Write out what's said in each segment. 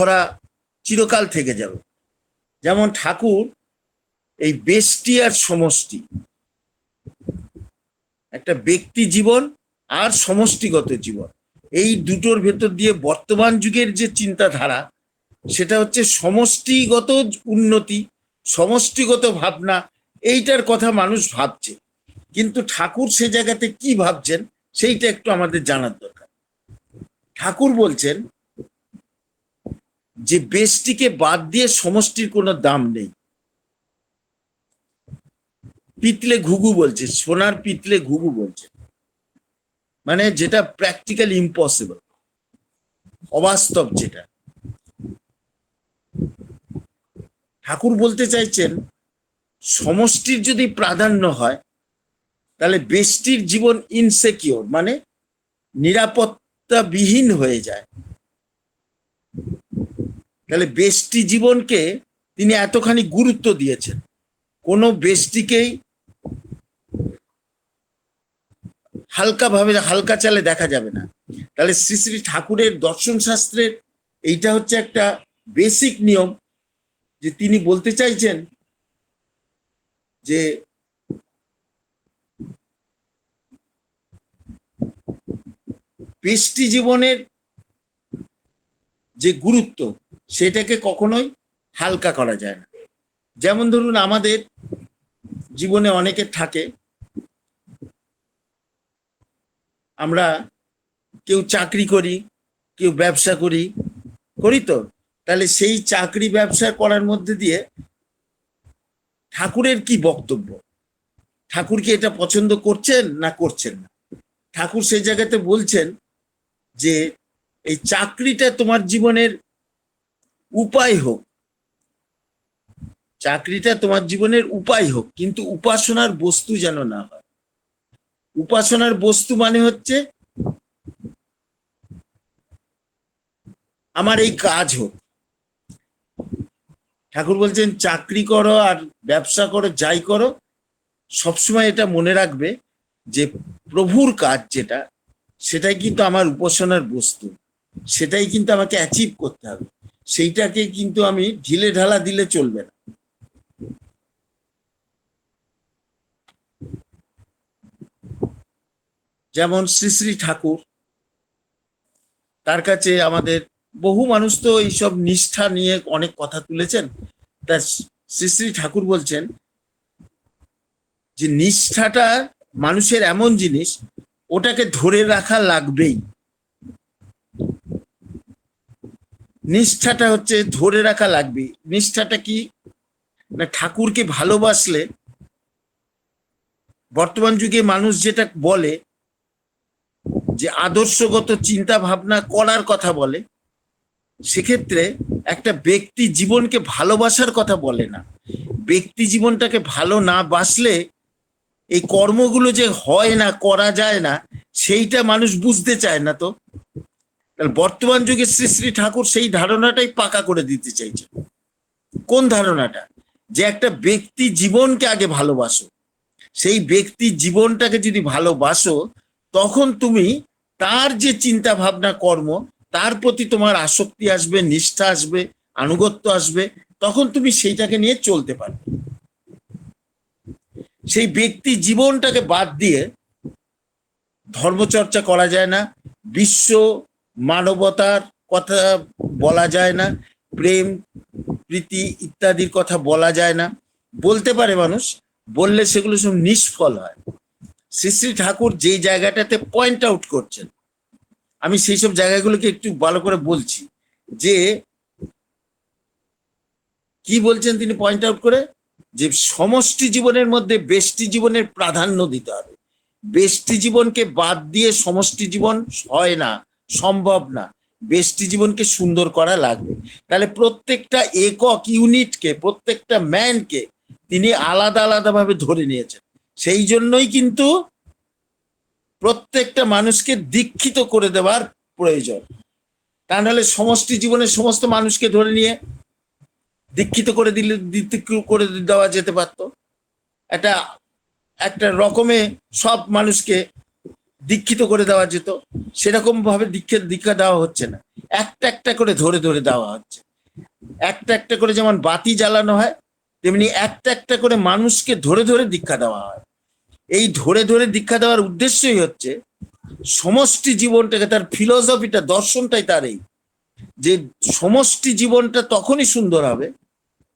ওরা চিরকাল থেকে যাবে। যেমন ঠাকুর এই বেষ্টি আর সমষ্টি। একটা ব্যক্তি জীবন আর সমষ্টিগত জীবন। এই দুটোর ভেতর দিয়ে বর্তমান যুগের যে চিন্তাধারা, সেটা হচ্ছে সমষ্টিগত উন্নতি, সমষ্টিগত ভাবনা, এইটার কথা মানুষ ভাবছে। কিন্তু ঠাকুর সে জায়গাতে কি ভাবছেন, সেইটা একটু আমাদের জানার দরকার। ঠাকুর বলছেন যে বেষ্টিকে বাদ দিয়ে সমষ্টির কোনো দাম নেই। পিতলে ঘুঘু বলছে, সোনার পিতলে ঘুঘু বলছে। মানে যেটা প্র্যাকটিক্যাল ইম্পসিবল অবাস্তব যেটা। ঠাকুর বলতে চাইছেন, সমষ্টির যদি প্রাধান্য হয়, তাহলে বেষ্টির জীবন ইনসেকিওর মানে নিরাপত্তাবিহীন হয়ে যায়। তাহলে বেষ্টি জীবনকে তিনি এতখানি গুরুত্ব দিয়েছেন। কোনো বেষ্টিকেই হালকা ভাবে হালকা চালে দেখা যাবে না। তাহলে শ্রী শ্রী ঠাকুরের দর্শন শাস্ত্রের এইটা হচ্ছে একটা বেসিক নিয়ম যে তিনি বলতে চাইছেন যে পেষ্টি জীবনের যে গুরুত্ব সেটাকে কখনোই হালকা করা যায় না। যেমন ধরুন আমাদের জীবনে অনেকের থাকে, আমরা কেউ চাকরি করি, কেউ ব্যবসা করি করি তো। তাহলে সেই চাকরি ব্যবসা করার মধ্যে দিয়ে ঠাকুরের কি বক্তব্য? ঠাকুর কি এটা পছন্দ করছেন না করছেন না? ঠাকুর সেই জায়গাতে বলছেন যে, এই চাকরিটা তোমার জীবনের উপায় হোক। চাকরিটা তোমার জীবনের উপায় হোক, কিন্তু উপাসনার বস্তু যেন না হয়। উপাসনার বস্তু মানে হচ্ছে, আমার এই কাজ হোক। ঠাকুর বলছেন, চাকরি করো আর ব্যবসা করো, যাই করো, সবসময় এটা মনে রাখবে যে প্রভুর কাজ যেটা, সেটাই কিন্তু আমার উপাসনার বস্তু। সেটাই কিন্তু আমাকে অ্যাচিভ করতে হবে। সেইটাকে কিন্তু আমি ঢিলে ঢালা দিলে চলবে না। যেমন শ্রী শ্রী ঠাকুর, তার কাছে আমাদের বহু মানুষ তো এইসব নিষ্ঠা নিয়ে অনেক কথা তুলেছেন। তা শ্রী শ্রী ঠাকুর বলছেন যে নিষ্ঠাটা মানুষের এমন জিনিস, ওটাকে ধরে রাখা লাগবেই। নিষ্ঠাটা হচ্ছে ধরে রাখা লাগবে। নিষ্ঠাটা কি? না, ঠাকুরকে ভালোবাসলে বর্তমান যুগে মানুষ যেটা বলে, যে আদর্শগত চিন্তা ভাবনা করার কথা বলে, সেক্ষেত্রে একটা ব্যক্তি জীবনকে ভালোবাসার কথা বলে না। ব্যক্তি জীবনটাকে ভালো না বাসলে এই কর্মগুলো যে হয় না, করা যায় না, সেইটা মানুষ বুঝতে চায় না তো। বর্তমান যুগে শ্রী শ্রী ঠাকুর সেই ধারণাটাই পাকা করে দিতে চাইছে। কোন ধারণাটা? যে একটা ব্যক্তি জীবনকে আগে ভালোবাসো। সেই ব্যক্তি জীবনটাকে যদি ভালোবাসো, তখন তুমি তার যে চিন্তা ভাবনা কর্ম, তার প্রতি তোমার আসক্তি আসবে, নিষ্ঠা আসবে, আনুগত্য আসবে, তখন তুমি সেইটাকে নিয়ে চলতে পারবে। সেই ব্যক্তি জীবনটাকে বাদ দিয়ে ধর্মচর্চা করা যায় না, বিশ্ব মানবতার কথা বলা যায় না, প্রেম, প্রীতি ইত্যাদির কথা বলা যায় না। বলতে পারে মানুষ, বললে সেগুলো সব নিষ্ফল হয়। শ্রী শ্রী ঠাকুর যে জায়গাটাতে পয়েন্ট আউট করছেন, আমি সেই সব জায়গাগুলোকে একটু ভালো করে বলছি, যে কি বলছেন তিনি পয়েন্ট আউট করে? যে সমষ্টি জীবনের মধ্যে বেষ্টি জীবনের প্রাধান্য দিতে হবে। বেষ্টি জীবনকে বাদ দিয়ে সমষ্টি জীবন হয় না। সম্ভব না। বেষ্টি জীবনকে সুন্দর করা লাগবে। তাহলে প্রত্যেকটা একক ইউনিটকে, প্রত্যেকটা ম্যানকে তিনি আলাদা আলাদা ভাবে ধরে নিয়েছেন। সেই জন্যই কিন্তু প্রত্যেকটা মানুষকে দীক্ষিত করে দেওয়ার প্রয়োজন। তা নাহলে সমষ্টি জীবনের সমস্ত মানুষকে ধরে নিয়ে দীক্ষিত করে দিলে করে দেওয়া যেতে পারতো। একটা একটা রকমে সব মানুষকে দীক্ষিত করে দেওয়া যেত সেরকম ভাবে দীক্ষা দীক্ষা দেওয়া হচ্ছে না। একটা একটা করে ধরে ধরে দেওয়া হচ্ছে। একটা একটা করে যেমন বাতি জ্বালানো হয়, তেমনি একটা একটা করে মানুষকে ধরে ধরে দীক্ষা দেওয়া হয়। এই ধরে ধরে দীক্ষা দেওয়ার উদ্দেশ্যই হচ্ছে, সমষ্টি জীবনটাকে, তার ফিলোসফিটা দর্শনটাই তার এই। যে সমষ্টি জীবনটা তখনই সুন্দর হবে,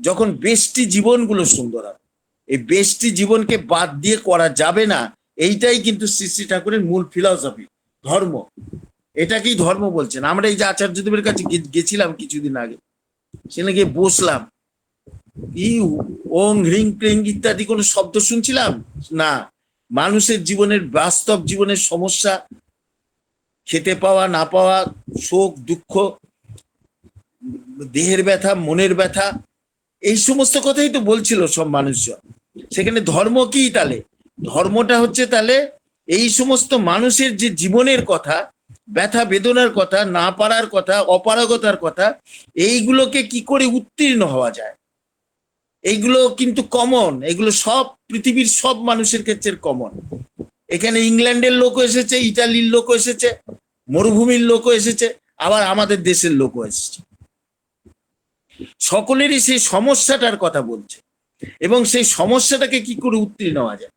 যখন বেষ্টি জীবনগুলো সুন্দর হবে। এই বেষ্টি জীবনকে বাদ দিয়ে করা যাবে না এইটাই কিন্তু শ্রী শ্রী ঠাকুরের মূল ফিলসফি ধর্ম। এটাকেই ধর্ম বলছেন। আমরা এই যে আচার্যদেবের কাছে গেছিলাম কিছুদিন আগে, সেখানে গিয়ে বসলাম। কি ওং, হ্রিং, ক্রিং ইত্যাদি কোনো শব্দ শুনছিলাম? না। মানুষের জীবনের, বাস্তব জীবনের সমস্যা, খেতে পাওয়া, না পাওয়া, শোক, দুঃখ, দেহের ব্যথা, মনের ব্যথা, এই সমস্ত কথাই তো বলছিল সব মানুষজন। সেখানে ধর্ম কি তাহলে? ধর্মটা হচ্ছে তাহলে এই সমস্ত মানুষের যে জীবনের কথা, ব্যথা বেদনার কথা, না পারার কথা, অপারগতার কথা, এইগুলোকে কি করে উত্তীর্ণ হওয়া যায়? এইগুলো কিন্তু কমন এগুলো সব পৃথিবীর সব মানুষের ক্ষেত্রে কমন এখানে ইংল্যান্ডের লোক এসেছে ইটালির লোক এসেছে, মরুভূমির লোক এসেছে, আবার আমাদের দেশের লোক এসেছে। সকলেরই সেই সমস্যাটার কথা বলছে। এবং সেই সমস্যাটাকে কি করে উত্তীর্ণ হওয়া যায়?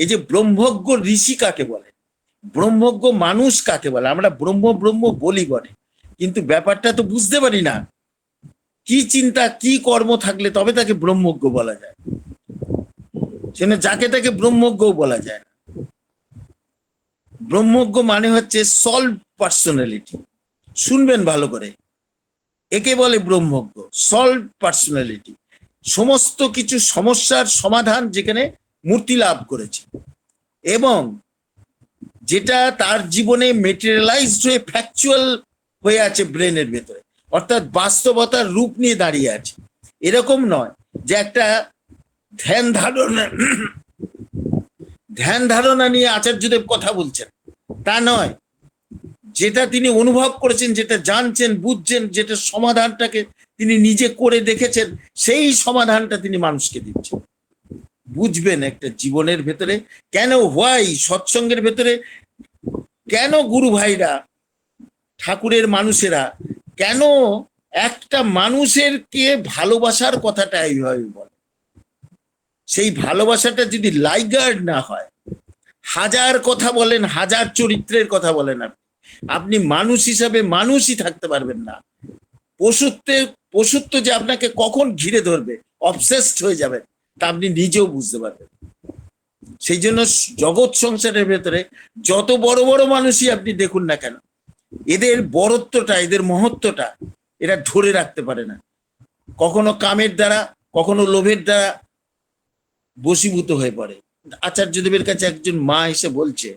এই যে ব্রহ্মজ্ঞ ঋষি কাকে বলে? ব্রহ্মজ্ঞ মানুষ কাকে বলে? আমরা ব্রহ্ম ব্রহ্ম বলি বলে কিন্তু ব্যাপারটা তো বুঝতে পারি না। কি চিন্তা, কি কর্ম থাকলে তবে তাকে ব্রহ্মজ্ঞ বলা যায়? সেখানে যাকে তাকে ব্রহ্মজ্ঞও বলা যায় না। ব্রহ্মজ্ঞ মানে হচ্ছে সলভ পার্সোনালিটি শুনবেন ভালো করে। একে বলে ব্রহ্মজ্ঞ। সলভ পার্সোনালিটি সমস্ত কিছু সমস্যার সমাধান যেখানে মূর্তি লাভ করেছে। এবং যেটা তার জীবনে মেটেরিয়ালাইজড হয়ে ফ্যাকচুয়াল হয়ে আছে ব্রেনের ভেতরে। অর্থাৎ বাস্তবতার রূপ নিয়ে দাঁড়িয়ে আছে। এরকম নয় যে একটা ধ্যান ধারণা ধ্যান ধারণা নিয়ে আচার্যদেব কথা বলছেন। তা নয়। যেটা তিনি অনুভব করেছেন, যেটা জানছেন, বুঝছেন, যেটা সমাধানটাকে তিনি নিজে করে দেখেছেন, সেই সমাধানটা তিনি মানুষকে দিচ্ছেন। বুঝবেন একটা জীবনের ভেতরে, কেন হোয়াই সৎসঙ্গের ভেতরে, কেন গুরু ভাইরা, ঠাকুরের মানুষেরা, কেন একটা মানুষের কে ভালোবাসার কথাটা এইভাবে বলে? সেই ভালোবাসাটা যদি লাইগার্ড না হয়, হাজার কথা বলেন, হাজার চরিত্রের কথা বলেন আপনি আপনি মানুষ হিসাবে মানুষই থাকতে পারবেন না। পশুত্বের, পশুত্ব যে আপনাকে কখন ঘিরে ধরবে অবসেসড হয়ে যাবেন। তা আপনি নিজেও বুঝতে পারবেন। সেই জন্য জগৎ সংসারের ভেতরে যত বড় বড় মানুষই আপনি দেখুন না কেন, এদের বড়ত্বটা, এদের মহত্বটা এরা ধরে রাখতে পারে না। কখনো কামের দ্বারা, কখনো লোভের দ্বারা বশীভূত হয়ে পড়ে। আচার্যদেবের কাছে একজন মা এসে বলছে,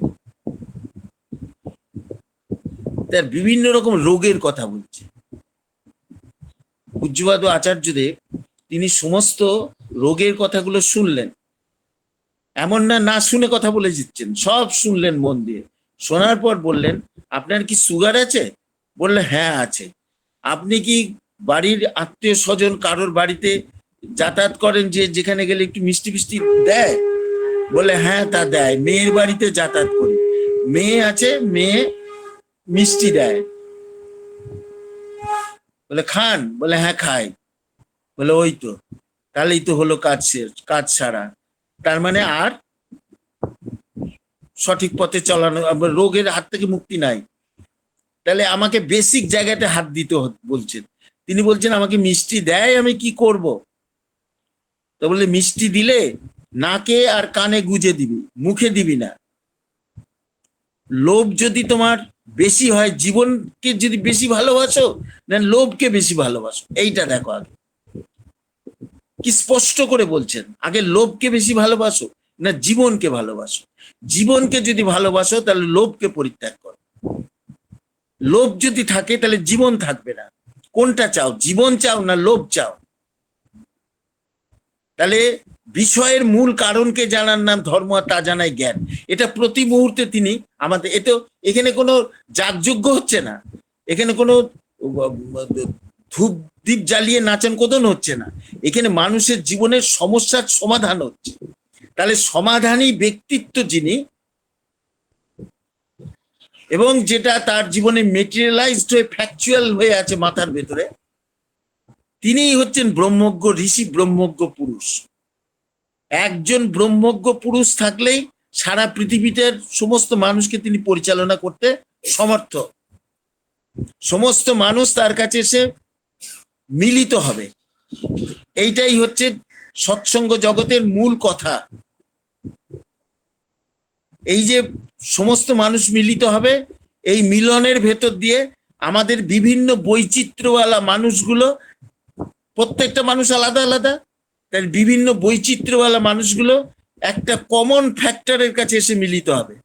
তার বিভিন্ন রকম রোগের কথা বলছে। পূজ্যবাদ আচার্যদেব তিনি সমস্ত রোগের কথাগুলো শুনলেন। এমন না না শুনে কথা বলে দিচ্ছেন, সব শুনলেন মন দিয়ে। শোনার পর বললেন, আপনার কি সুগার আছে? বললে হ্যাঁ আছে। আপনি কি বাড়ির আত্মীয় স্বজন কারোর বাড়িতে যাতায়াত করেন যে, যেখানে গেলে একটু মিষ্টি মিষ্টি দেয়? বলে হ্যাঁ তা দেয়, মেয়ের বাড়িতে যাতায়াত করি। মেয়ে আছে, মেয়ে মিষ্টি দেয়। বলে খান? বলে হ্যাঁ খাই। বলে ওই তো। তাহলেই তো হলো কাজ কাজ সারা তার মানে আর সঠিক পথে চলানো রোগের হাত থেকে মুক্তি নাই। তাহলে আমাকে বেসিক জায়গাতে হাত দিতে বলছেন। তিনি বলছেন, আমাকে মিষ্টি দেয়, আমি কি করব? তো বলে মিষ্টি দিলে নাকে আর কানে গুজে দিবি, মুখে দিবি না। লোভ যদি তোমার বেশি হয়, জীবনকে যদি বেশি ভালোবাসো না লোভকে বেশি ভালোবাসো। এইটা দেখো আগে। কি স্পষ্ট করে বলছেন? আগে লোভকে বেশি ভালোবাসো না জীবনকে ভালোবাসো? জীবনকে যদি ভালোবাসো, তাহলে লোভকে পরিত্যাগ করো। লোভ যদি থাকে, তাহলে জীবন থাকবে না। কোনটা চাও? জীবন চাও না লোভ চাও? তাহলে বিষয়ের মূল কারণকে জানার নাম ধর্ম আর তা জানাই জ্ঞান। এটা প্রতি মুহূর্তে তিনি আমাদের এতে এখানে কোনো যাগযজ্ঞ হচ্ছে না। এখানে কোনো ধূপ দ্বীপ জ্বালিয়ে নাচন কোদন হচ্ছে না। এখানে মানুষের জীবনের সমস্যার সমাধান হচ্ছে। তাহলে সমাধানী ব্যক্তিত্ব যিনি, এবং যেটা তার জীবনে মেটেরিয়ালাইজড হয়ে ফ্যাকচুয়াল হয়ে আছে মাথার ভেতরে, তিনিই হচ্ছেন ব্রহ্মজ্ঞ ঋষি, ব্রহ্মজ্ঞ পুরুষ। একজন ব্রহ্মজ্ঞ পুরুষ থাকলেই সারা পৃথিবীতে সমস্ত মানুষকে তিনি পরিচালনা করতে সমর্থ। সমস্ত মানুষ তার কাছে এসে মিলিত হবে। এইটাই হচ্ছে সৎসঙ্গ জগতের মূল কথা। এই যে সমস্ত মানুষ মিলিত হবে, এই মিলনের ভেতর দিয়ে আমাদের বিভিন্ন বৈচিত্র্যওয়ালা মানুষগুলো, প্রত্যেকটা মানুষ আলাদা আলাদা তাই বিভিন্ন বৈচিত্র্যওয়ালা মানুষগুলো একটা কমন ফ্যাক্টরের কাছে এসে মিলিত হবে।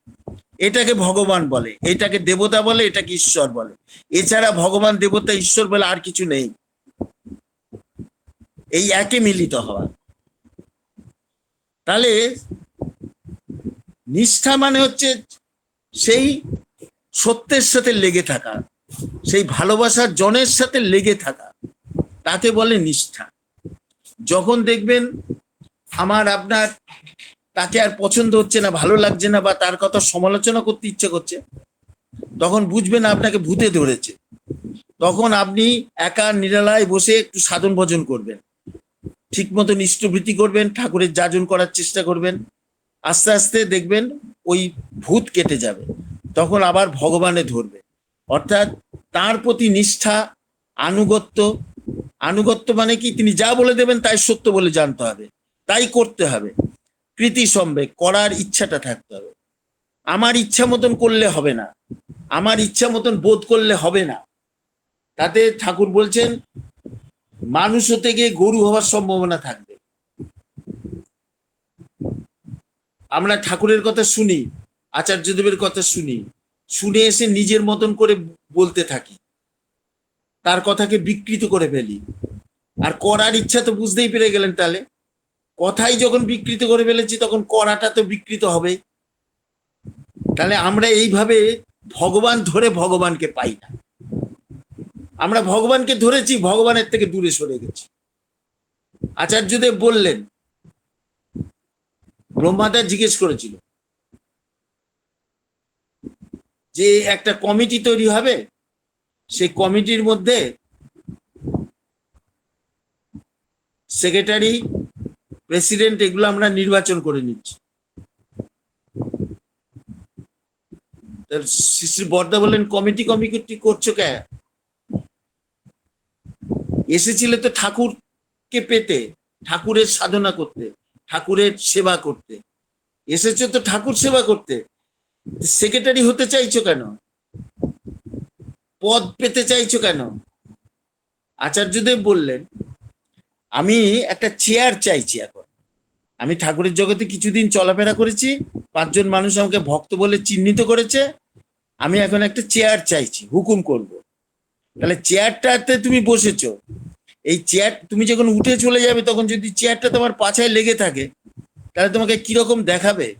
এটাকে ভগবান বলে, এটাকে দেবতা বলে, এটাকে ঈশ্বর বলে। এছাড়া ভগবান, দেবতা, ঈশ্বর বলে আর কিছু নেই। এই একে মিলিত হওয়া। তাহলে নিষ্ঠা মানে হচ্ছে সেই সত্যের সাথে লেগে থাকা, সেই ভালোবাসার জনের সাথে লেগে থাকা, তাকে বলে নিষ্ঠা। যখন দেখবেন আমার আপনার তাকে আর পছন্দ হচ্ছে না, ভালো লাগছে না বা তার কথা সমালোচনা করতে ইচ্ছে করছে, তখন বুঝবেন আপনাকে ভূতে ধরেছে। তখন আপনি একা নিরালায় বসে একটু সাধন ভজন করবেন। ঠিক মতো নিষ্ঠবৃত্তি করবেন, ঠাকুরের যাজন করার চেষ্টা করবেন। আস্তে আস্তে দেখবেন ওই ভূত কেটে যাবে, তখন আবার ভগবানে ধরবে। অর্থাৎ তার প্রতি নিষ্ঠা, আনুগত্য আনুগত্য মানে কি? তিনি যা বলে দেবেন তাই সত্য বলে জানতে হবে, তাই করতে হবে। কৃতি সম্বেক করার ইচ্ছাটা থাকতে হবে। আমার ইচ্ছা মতন করলে হবে না, আমার ইচ্ছা মতন বোধ করলে হবে না। তাতে ঠাকুর বলছেন মানুষ হতে গিয়ে গরু হওয়ার সম্ভাবনা থাকবে। আমরা ঠাকুরের কথা শুনি, আচার্যদেবের কথা শুনি, শুনে এসে নিজের মতন করে বলতে থাকি। তার কথাকে বিকৃত করে ফেলি। আর করার ইচ্ছা তো বুঝতেই পেরে গেলেন তাহলে। কথাই যখন বিকৃত করে ফেলেছি, তখন করাটা তো বিকৃত হবে। তাহলে আমরা এইভাবে ভগবান ধরে ভগবানকে পাই না। আমরা ভগবানকে ধরেছি, ভগবানের থেকে দূরে সরে গেছি। আচার্যদেব বললেন, ব্রহ্মাদা জিজ্ঞেস করেছিল, যে একটা কমিটি তৈরি হবে, সেই কমিটির মধ্যে সেক্রেটারি, প্রেসিডেন্ট এগুলো আমরা নির্বাচন করে নিচ্ছি। শ্রী বর্দা বললেন, কমিটি কমিটি করছ কে? এসেছিলে তো ঠাকুরকে পেতে, ঠাকুরের সাধনা করতে, ঠাকুরের সেবা করতে। এসেছ তো ঠাকুর সেবা করতে। সেক্রেটারি হতে চাইছো কেন? পদ পেতে চাইছো কেন? আচার্যদেব বললেন, আমি একটা চেয়ার চাইছি এখন। আমি ঠাকুরের জগতে কিছুদিন চলাফেরা করেছি, পাঁচজন মানুষ আমাকে ভক্ত বলে চিহ্নিত করেছে। আমি এখন একটা চেয়ার চাইছি, হুকুম করব। তাহলে চেয়ারটাতে তুমি বসেছো। এই চেয়ার তুমি যখন উঠে চলে যাবে, তখন যদি চেয়ারটা তোমার পাছায় লেগে থাকে, তাহলে তোমাকে কীরকম দেখাবে?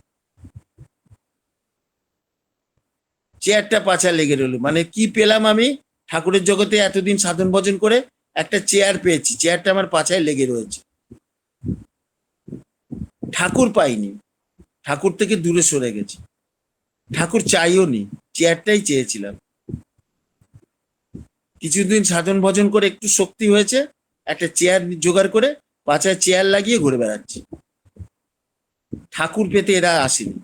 চেয়ারটা পাছায় লেগে রইল। মানে কি পেলাম আমি? ঠাকুরের জগতে এতদিন সাধন ভজন করে একটা চেয়ার পেয়েছি। চেয়ারটা আমার পাছায় লেগে রয়েছে। ঠাকুর পাইনি। ঠাকুর থেকে দূরে সরে গেছি। ঠাকুর চাইও নি চেয়ারটাই চেয়েছিলাম। কিছুদিন সাধন ভজন করে একটু শক্তি হয়েছে, একটা চেয়ার জোগাড় করে পাছায় চেয়ার লাগিয়ে ঘুরে বেড়াচ্ছে। ঠাকুর পেতে এরা আসেনি।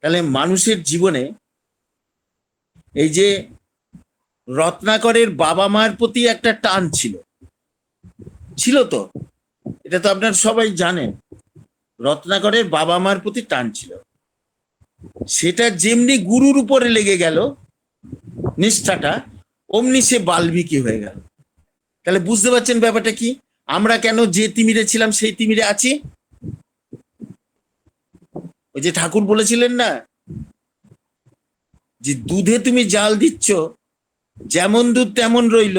তাহলে মানুষের জীবনে এই যে রত্নাকরের বাবা মার প্রতি একটা টান ছিল। ছিল তো? এটা তো আপনার সবাই জানেন। রত্নাকরের বাবা মার প্রতি টান ছিল। সেটা যেমনি গুরুর উপরে লেগে গেল, নিষ্ঠাটা অমনি সে বাল্মীকি হয়ে গেল। তাহলে বুঝতে পারছেন ব্যাপারটা কি? আমরা কেন যে তিমিরে ছিলাম, সেই তিমিরে আছি? ওই যে ঠাকুর বলেছিলেন না, যে দুধে তুমি জাল দিচ্ছ, যেমন দুধ তেমন রইল।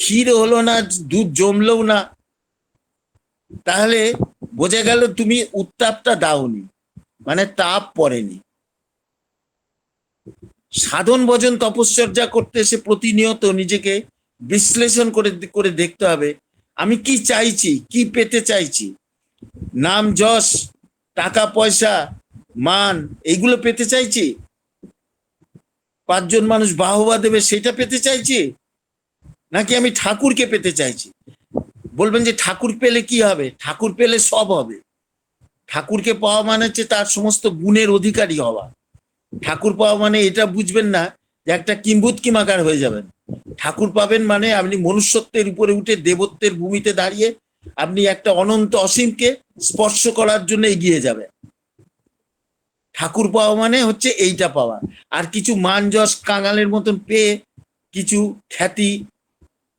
ক্ষীর হলো না, দুধ জমলেও না। তাহলে বোঝা গেল তুমি উত্তাপটা দাওনি মানে তাপ পড়েনি। সাধন ভজন তপশ্চর্যা করতে এসে প্রতিনিয়ত নিজেকে বিশ্লেষণ করে করে দেখতে হবে, আমি কি চাইছি, কি পেতে চাইছি? নাম, যশ, টাকা, পয়সা, মান, এইগুলো পেতে চাইছি? পাঁচজন মানুষ বাহবা দেবে, সেটা পেতে চাইছি? নাকি আমি ঠাকুরকে পেতে চাইছি? বলবেন যে ঠাকুর পেলে কি হবে? ঠাকুর পেলে সব হবে। ঠাকুরকে পাওয়া মানে হচ্ছে তার সমস্ত গুণের অধিকারী হওয়া। ঠাকুর পাওয়া মানে এটা বুঝবেন না যে একটা কিম্বুত কিমাকার হয়ে যাবেন। ঠাকুর পাবেন মানে আপনি মনুষ্যত্বের উপরে উঠে দেবত্বের ভূমিতে দাঁড়িয়ে আপনি একটা অনন্ত অসীমকে স্পর্শ করার জন্য এগিয়ে যাবেন। ঠাকুর পাওয়া মানে হচ্ছে এইটা পাওয়া। আর কিছু মান যশ কাঙালের মতন পেয়ে কিছু খ্যাতি,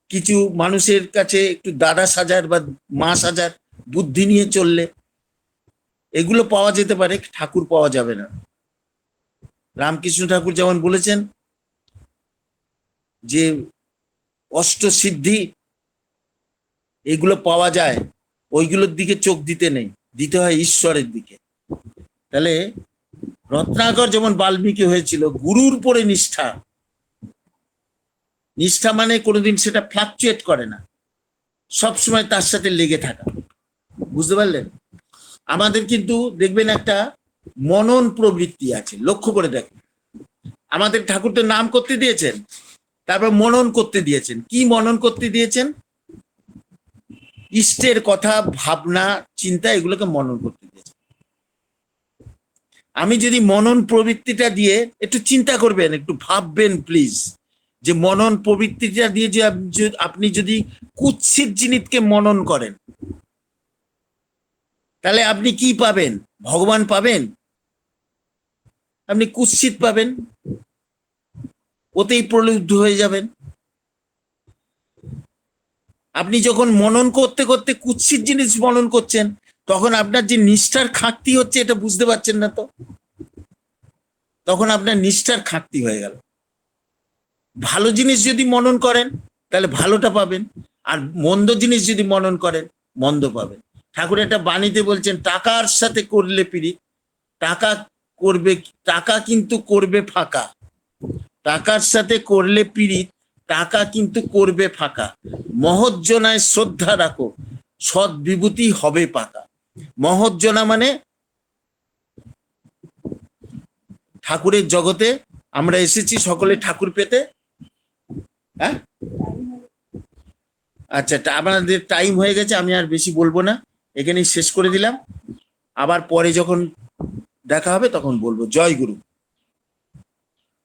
কিছু মানুষের কাছে একটু দাদা সাজার বা মা সাজার বুদ্ধি নিয়ে চললে এগুলো পাওয়া যেতে পারে, ঠাকুর পাওয়া যাবে না। রামকৃষ্ণ ঠাকুর যেমন বলেছেন যে অষ্ট সিদ্ধি, এগুলো পাওয়া যায়, ওইগুলোর দিকে চোখ দিতে নেই, দিতে হয় ঈশ্বরের দিকে। তাহলে রত্নাকর যেমন বাল্মীকি হয়েছিল, গুরুর পরে নিষ্ঠা। নিষ্ঠা মানে কোনোদিন সেটা ফ্লাকচুয়েট করে না। সবসময় তার সাথে লেগে থাকা। বুঝতে পারলেন? আমাদের কিন্তু দেখবেন একটা মনন প্রবৃত্তি আছে, লক্ষ্য করে দেখেন আমাদের ঠাকুর তো নাম করতে দিয়েছেন, তারপর মনন করতে দিয়েছেন। কি মনন করতে দিয়েছেন? ইষ্টের কথা, ভাবনা, চিন্তা, এগুলোকে মনন করতে দিয়েছেন। আমি যদি মনন প্রবৃত্তিটা দিয়ে একটু চিন্তা করবেন, একটু ভাববেন প্লিজ, যে মনন প্রবৃত্তিটা দিয়ে যে আপ- যে- আপনি যদি কুৎসিত জিনিসকে মনন করেন, তাহলে আপনি কি পাবেন? ভগবান পাবেন? আপনি কুৎসিত পাবেন, ওতেই প্রলুব্ধ হয়ে যাবেন। আপনি যখন মনন করতে করতে কুৎসিত জিনিস মনন করছেন, তখন আপনার যে নিষ্ঠার খাঁকতি হচ্ছে এটা বুঝতে পারছেন না তো? তখন আপনার নিষ্ঠার খাঁকতি হয়ে গেল। ভালো জিনিস যদি মনন করেন, তাহলে ভালোটা পাবেন। আর মন্দ জিনিস যদি মনন করেন, মন্দ পাবেন। ঠাকুর একটা বাণীতে বলছেন, টাকার সাথে করলে পিড়ি টাকা করবে টাকা কিন্তু করবে ফাঁকা। টাকার সাথে করলে পীড়িত, টাকা কিন্তু করবে ফাঁকা। মহজ্জনায় শ্রদ্ধা রাখো সৎ বিভূতি হবে পাকা। মহজ্জনা মানে ঠাকুরের জগতে আমরা এসেছি সকলে ঠাকুর পেতে। হ্যাঁ? আচ্ছা আপনাদের টাইম হয়ে গেছে, আমি আর বেশি বলব না। এখানেই শেষ করে দিলাম। আবার পরে যখন দেখা হবে তখন বলব জয় গুরু।